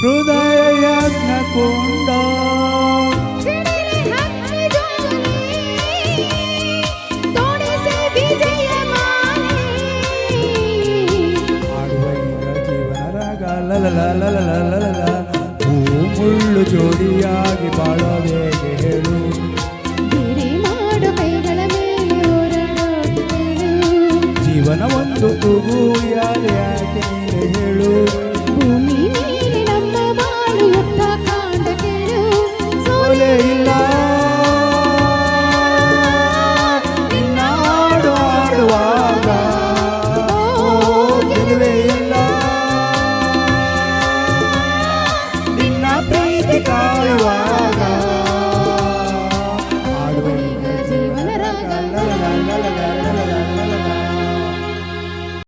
ಹೃದಯ ಯಜ್ಞ ಕುಂಡ ಮುಳ್ಳು ಜೋಡಿಯಾಗಿ ಬಾಳೋ ಹೇಳು. ಜೀವನ ಒಂದು ತೂಗು ಯಾಕೆ ಹೇಳು. la la la. la